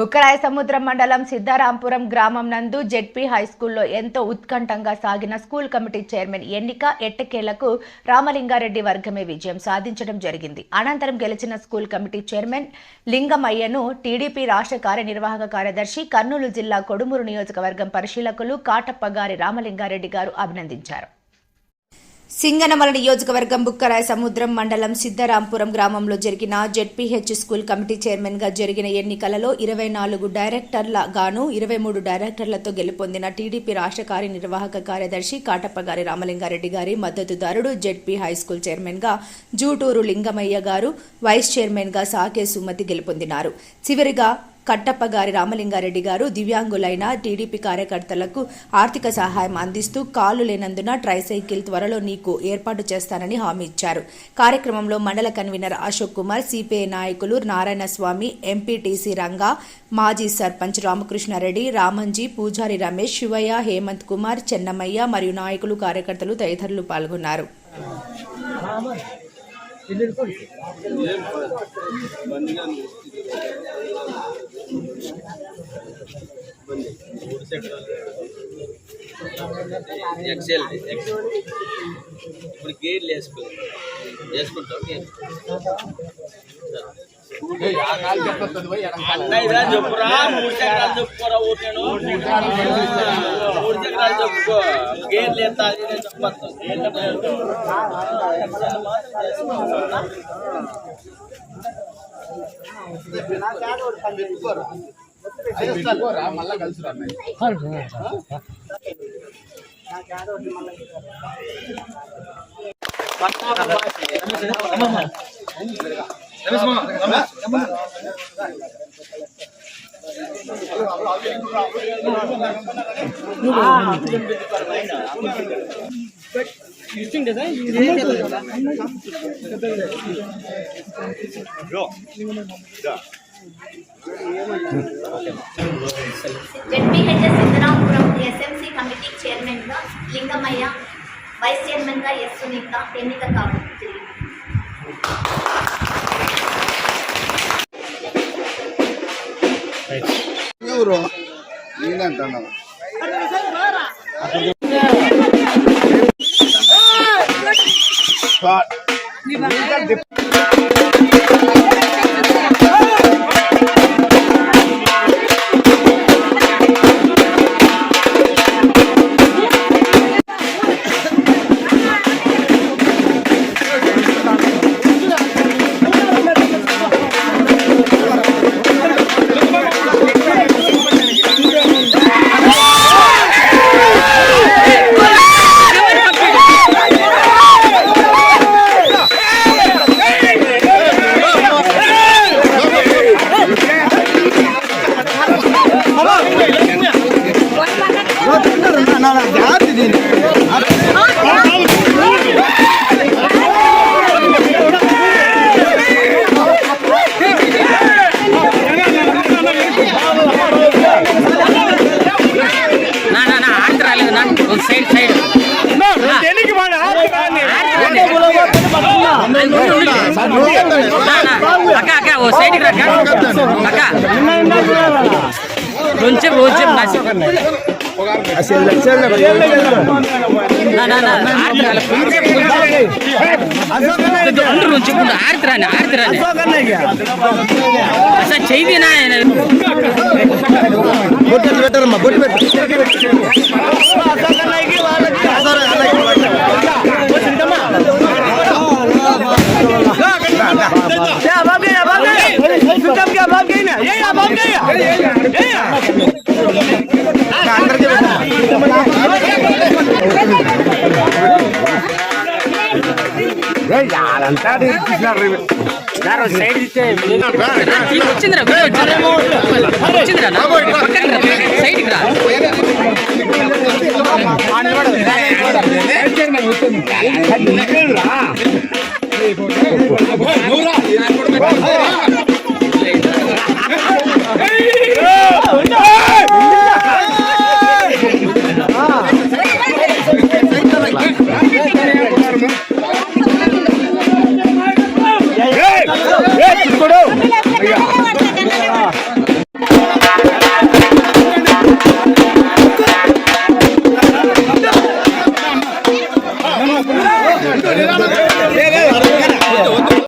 బుక్కరాయ సముద్రం మండలం సిద్ధారాంపురం గ్రామం నందు జెడ్పీ హై స్కూల్లో ఎంతో ఉత్కంఠంగా సాగిన స్కూల్ కమిటీ చైర్మన్ ఎన్నిక ఎట్టకేలకు రామలింగారెడ్డి వర్గమే విజయం సాధించడం జరిగింది. అనంతరం గెలిచిన స్కూల్ కమిటీ చైర్మన్ లింగమయ్యను టీడీపీ రాష్ట్ర కార్యనిర్వాహక కార్యదర్శి కర్నూలు జిల్లా కొడుమూరు నియోజకవర్గం పరిశీలకులు కాటప్పగారి రామలింగారెడ్డి గారు అభినందించారు. సింగనమల నియోజకవర్గం బుక్కరాయ సముద్రం మండలం సిద్ధరాంపురం గ్రామంలో జరిగిన జెడ్పీహెచ్ స్కూల్ కమిటీ చైర్మన్గా జరిగిన ఎన్నికలలో ఇరవై నాలుగు డైరెక్టర్ల గాను ఇరవై మూడు డైరెక్టర్లతో గెలుపొందిన టీడీపీ రాష్ట్ర కార్యనిర్వాహక కార్యదర్శి కాటప్పగారి రామలింగారెడ్డి గారి మద్దతుదారుడు జెడ్పీ హైస్కూల్ చైర్మన్గా జూటూరు లింగమయ్య గారు వైస్ చైర్మన్గా సాకే సుమతి గెలుపొందినారు. చివరిగా కట్టప్ప గారి రామలింగారెడ్డి గారు దివ్యాంగులైన టీడీపీ కార్యకర్తలకు ఆర్థిక సహాయం అందిస్తూ కాలు లేనందున ట్రైసైకిల్ త్వరలో నీకు ఏర్పాటు చేస్తానని హామీ ఇచ్చారు. కార్యక్రమంలో మండల కన్వీనర్ అశోక్ కుమార్ సిపిఐ నాయకులు నారాయణ స్వామి ఎంపీటీసీ రంగా మాజీ సర్పంచ్ రామకృష్ణారెడ్డి రామంజీ పూజారి రమేష్ శివయ్య హేమంత్ కుమార్ చెన్నమయ్య మరియు నాయకులు కార్యకర్తలు తదితరులు పాల్గొన్నారు. ఎక్సెల్ ఎక్సెల్ ఇప్పుడు గేర్లు వేసుకో వేసుకుంటాం అన్నయ్య చెప్పురా? మూడు చక్రాలు చెప్పుకోరా ఊరు నేను మూడు చక్రాలు చెప్పుకో. గేర్లు ఎంత అది మళ్ళా కలిసి Yeah. ZPHS Siddharamapuram SMC committee చైర్మన్గా లింగమయ్య వైస్ చైర్మన్గా ఎస్ సునీత ఎన్నిక కావడం జరిగింది. ఎవరు? నేనంటున్నావు నా అక్క అక్క ఓ సైడ్ అక్క అక్క కొంచెం Ya bom gaya bom gaya. Sukam gaya bom gaya na. Ya ya bom gaya. Ya ya. अंदर के यार अंता दे कितना रे यार साइड से వచ్చిందిరా వచ్చిందిరా నా పక్కన సైడ్ రా ఆని వాడు రా Right there.